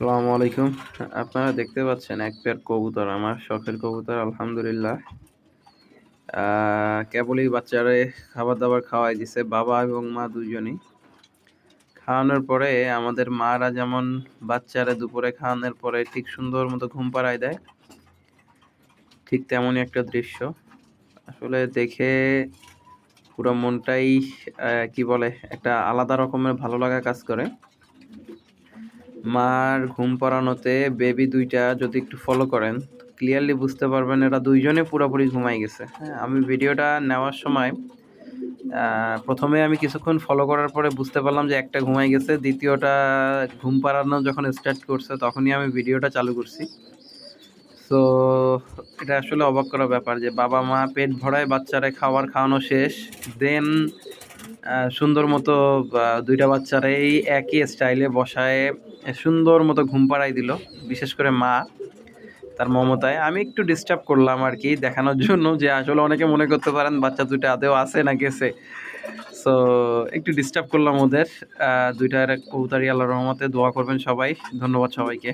আসসালামু আলাইকুম। আপনারা দেখতে পাচ্ছেন এক পেয়ার কবুতর, আমার শখের কবুতর, আলহামদুলিল্লাহ। কেবলই বাচ্চারে খাবার দাবার খাওয়াই দিছে, বাবা এবং মা দুজনই। খাওয়ানোর পরে আমাদের মারা যেমন বাচ্চারে দুপুরে খাওয়ানোর পরে ঠিক সুন্দর মতো ঘুম পাড়ায় দেয়, ঠিক তেমনই একটা দৃশ্য। আসলে দেখে পুরো মনটাই কি বলে, একটা আলাদা রকমের ভালো লাগা কাজ করে। মার ঘুম পাড়ানোতে বেবি দুইটা যদি একটু ফলো করেন ক্লিয়ারলি বুঝতে পারবেন এরা দুইজনে পুরোপুরি ঘুমাই গেছে। হ্যাঁ আমি ভিডিওটা নেওয়ার সময় প্রথমে আমি কিছুক্ষণ ফলো করার পরে বুঝতে পারলাম যে একটা ঘুমাই গেছে, দ্বিতীয়টা ঘুম পাড়ানো যখন স্টার্ট করছে, তখনই আমি ভিডিওটা চালু করছি। তো এটা আসলে অবাক করা ব্যাপার যে বাবা মা পেট ভরায় বাচ্চারা খাবার খাওয়ানো শেষ দেন সুন্দর মতো দুইটা বাচ্চারা এই একই স্টাইলে বসায় সুন্দর মতো ঘুম পাড়াই দিল, বিশেষ করে মা, তার মমতায়। আমি একটু ডিস্টার্ব করলাম আর কি, দেখানোর জন্য যে আসলে অনেকে মনে করতে পারেন বাচ্চা দুইটা আদেও আছে না গেছে সো একটু ডিস্টার্ব করলাম ওদের। দুইটা দুইটার কৌতারি আল্লাহ রহমতে দোয়া করবেন সবাই। ধন্যবাদ সবাইকে।